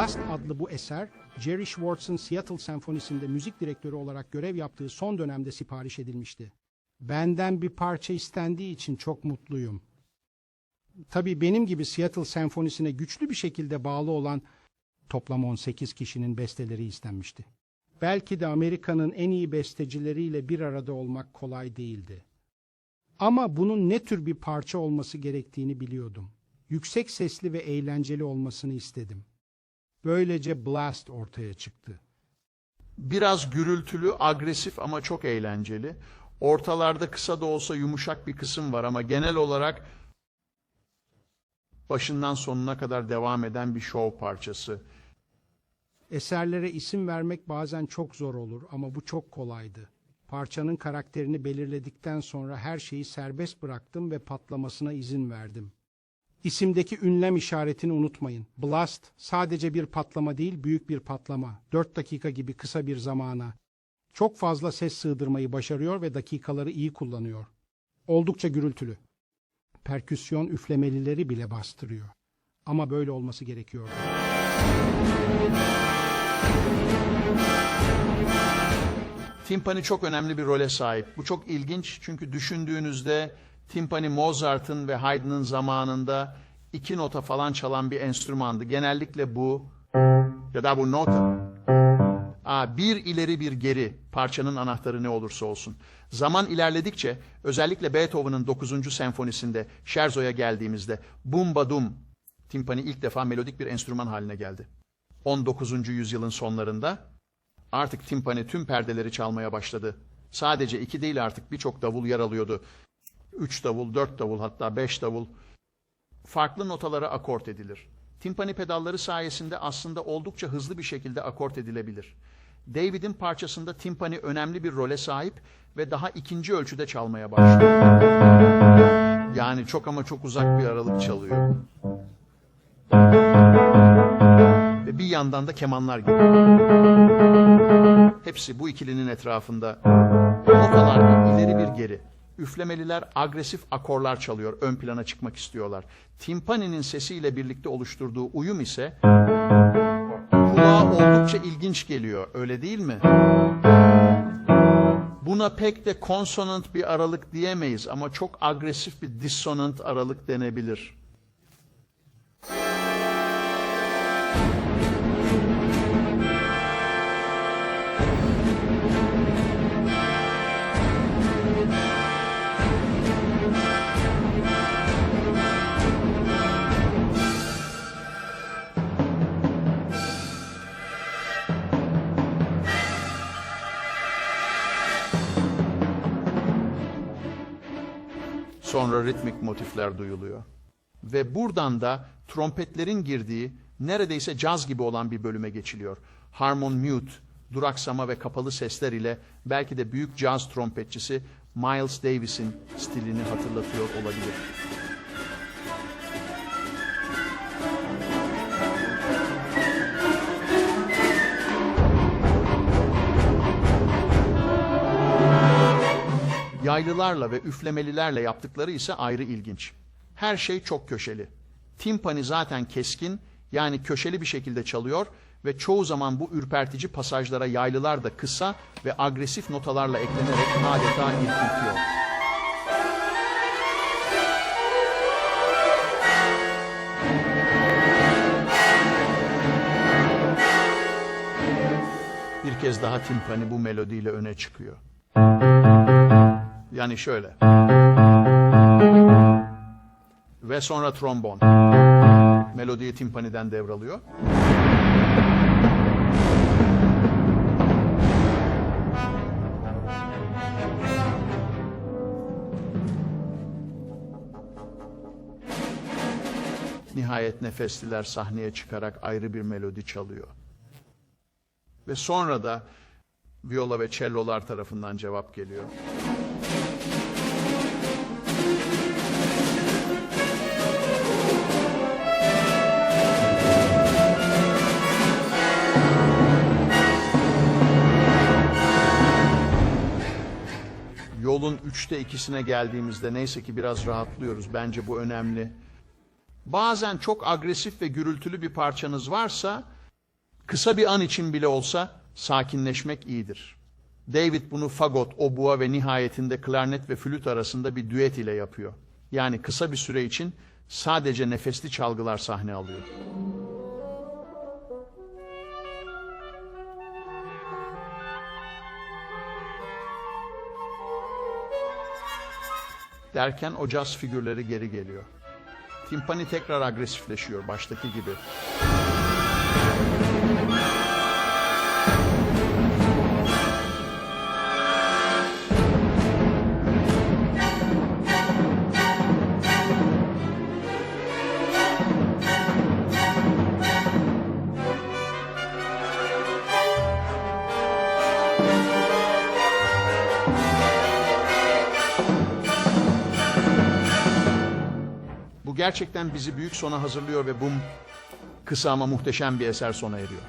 Blast adlı bu eser, Jerry Schwartz'ın Seattle Senfonisi'nde müzik direktörü olarak görev yaptığı son dönemde sipariş edilmişti. Benden bir parça istendiği için çok mutluyum. Tabii benim gibi Seattle Senfonisi'ne güçlü bir şekilde bağlı olan toplam 18 kişinin besteleri istenmişti. Belki de Amerika'nın en iyi bestecileriyle bir arada olmak kolay değildi. Ama bunun ne tür bir parça olması gerektiğini biliyordum. Yüksek sesli ve eğlenceli olmasını istedim. Böylece Blast ortaya çıktı. Biraz gürültülü, agresif ama çok eğlenceli. Ortalarda kısa da olsa yumuşak bir kısım var ama genel olarak başından sonuna kadar devam eden bir şov parçası. Eserlere isim vermek bazen çok zor olur ama bu çok kolaydı. Parçanın karakterini belirledikten sonra her şeyi serbest bıraktım ve patlamasına izin verdim. İsimdeki ünlem işaretini unutmayın. Blast sadece bir patlama değil, büyük bir patlama. 4 dakika gibi kısa bir zamana. Çok fazla ses sığdırmayı başarıyor ve dakikaları iyi kullanıyor. Oldukça gürültülü. Perküsyon üflemelileri bile bastırıyor. Ama böyle olması gerekiyordu. Timpani çok önemli bir role sahip. Bu çok ilginç çünkü düşündüğünüzde timpani Mozart'ın ve Haydn'ın zamanında iki nota falan çalan bir enstrümandı. Genellikle bu ya da bu nota. Aa, bir ileri bir geri parçanın anahtarı ne olursa olsun. Zaman ilerledikçe özellikle Beethoven'ın 9. senfonisinde Scherzo'ya geldiğimizde bum badum timpani ilk defa melodik bir enstrüman haline geldi. 19. yüzyılın sonlarında Artık timpani tüm perdeleri çalmaya başladı. Sadece iki değil artık birçok davul yer alıyordu. Üç davul, dört davul hatta beş davul. Farklı notalara akort edilir. Timpani pedalları sayesinde aslında oldukça hızlı bir şekilde akort edilebilir. David'in parçasında timpani önemli bir role sahip ve daha ikinci ölçüde çalmaya başlıyor. Yani çok ama çok uzak bir aralık çalıyor. Ve bir yandan da kemanlar geliyor. Hepsi bu ikilinin etrafında. Notalar bir ileri bir geri. Üflemeliler agresif akorlar çalıyor, ön plana çıkmak istiyorlar. Timpani'nin sesiyle birlikte oluşturduğu uyum ise kulağa oldukça ilginç geliyor, öyle değil mi? Buna pek de konsonant bir aralık diyemeyiz ama çok agresif bir dissonant aralık denebilir. Sonra ritmik motifler duyuluyor. Ve buradan da trompetlerin girdiği neredeyse caz gibi olan bir bölüme geçiliyor. Harmon mute, duraksama ve kapalı sesler ile belki de büyük caz trompetçisi Miles Davis'in stilini hatırlatıyor olabilir. Yaylılarla ve üflemelilerle yaptıkları ise ayrı ilginç. Her şey çok köşeli. Timpani zaten keskin, yani köşeli bir şekilde çalıyor ve çoğu zaman bu ürpertici pasajlara yaylılar da kısa ve agresif notalarla eklenerek adeta irkiltiyor. Bir kez daha timpani bu melodiyle öne çıkıyor. Yani şöyle. Ve sonra trombon. Melodiyi timpaniden devralıyor. Nihayet nefesliler sahneye çıkarak ayrı bir melodi çalıyor. Ve sonra da viola ve cellolar tarafından cevap geliyor. Yolun üçte ikisine geldiğimizde neyse ki biraz rahatlıyoruz. Bence bu önemli. Bazen çok agresif ve gürültülü bir parçanız varsa Kısa bir an için bile olsa sakinleşmek iyidir. David bunu fagot, obua ve nihayetinde klarnet ve flüt arasında bir düet ile yapıyor. Yani kısa bir süre için sadece nefesli çalgılar sahne alıyor. Derken o caz figürleri geri geliyor. Timpani tekrar agresifleşiyor baştaki gibi. Bu gerçekten bizi büyük sona hazırlıyor ve bu kısa ama muhteşem bir eser sona eriyor.